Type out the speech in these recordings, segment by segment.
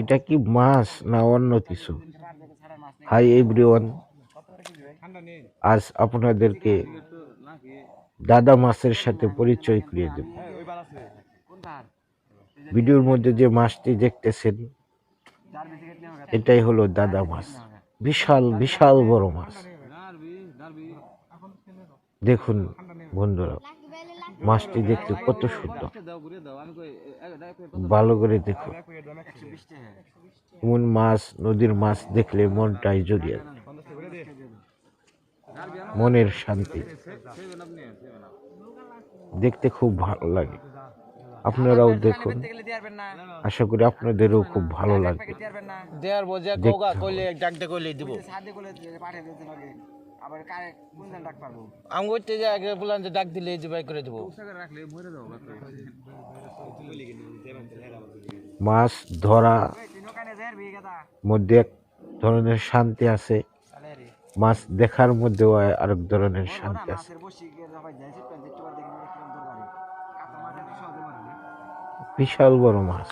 এটা কি মাছ না অন্য কিছু? হাই এভরিওয়ান আজ আপনাদেরকে দাদা মাছের সাথে পরিচয় করিয়ে দেব। ভিডিওর মধ্যে যে মাছটি দেখতেছেন, এটাই হলো দাদা মাছ। বিশাল বিশাল বড় মাছ। দেখুন, বন্ধুরা। মাছটি দেখতে কত সুন্দর ভালো করে দেখুন এমন মাছ নদীর মাছ দেখলে মনটাই জড়িয়ে যায়। মনের শান্তি। দেখতে খুব ভালো লাগে। আপনারাও দেখুন। আশা করি আপনাদেরও খুব ভালো লাগবে। আবার কারে কোন দিন ডাক পারব? আমি করতে যে আগে বললাম যে ডাক দিলে যে বাই করে দিব। মাছ ধরা মধ্যে এক ধরনের শান্তি আছে। মাছ দেখার মধ্যেও আরেক ধরনের শান্তি আছে। বিশাল বড় মাছ।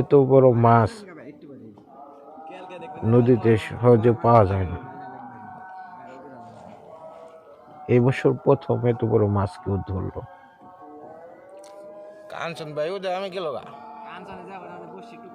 এত বড় মাছ। নদীতে সহজে পাওয়া যায় না। এই বছর প্রথম এত বড় মাছ কেউ ধরলো। কাঞ্চন ভাই ওটা আমি গেল গা। কাঞ্চনে যাব না বসি টুক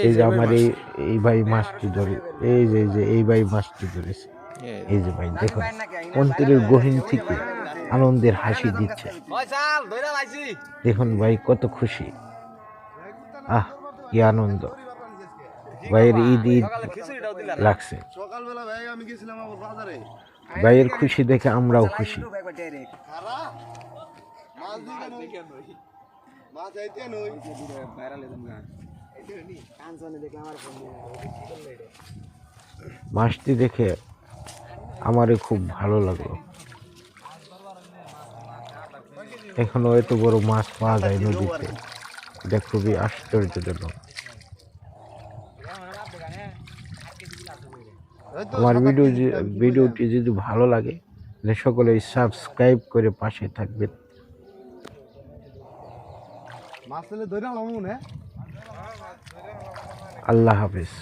এই যে আমার এই এই ভাই মাছটি ধরে এই যে এই যে এই ভাই মাছটি ধরেছে। এই যে ভাই, দেখুন অন্তরের গহীন থেকে আনন্দের হাসি দিচ্ছে। দেখুন ভাই, কত খুশি। আহ, কি আনন্দ। ভাইয়ের ঈদ ঈদ লাগছে। ভাইয়ের খুশি দেখে আমরাও খুশি। মাছ নই। কাঞ্চনে আমার ফোন মাছটি দেখে আমারও খুব ভালো লাগল। এখনও এত বড় মাছ পাওয়া যায় নদীতে। এটা খুবই আশ্চর্যজনক। আমার ভিডিও যে- ভিডিওটি যদি ভালো লাগে তাহলে সকলেই সাবস্ক্রাইব করে পাশে থাকবেন। মাছ ধরে আলাম মনে আল্লাহ হাফেজ।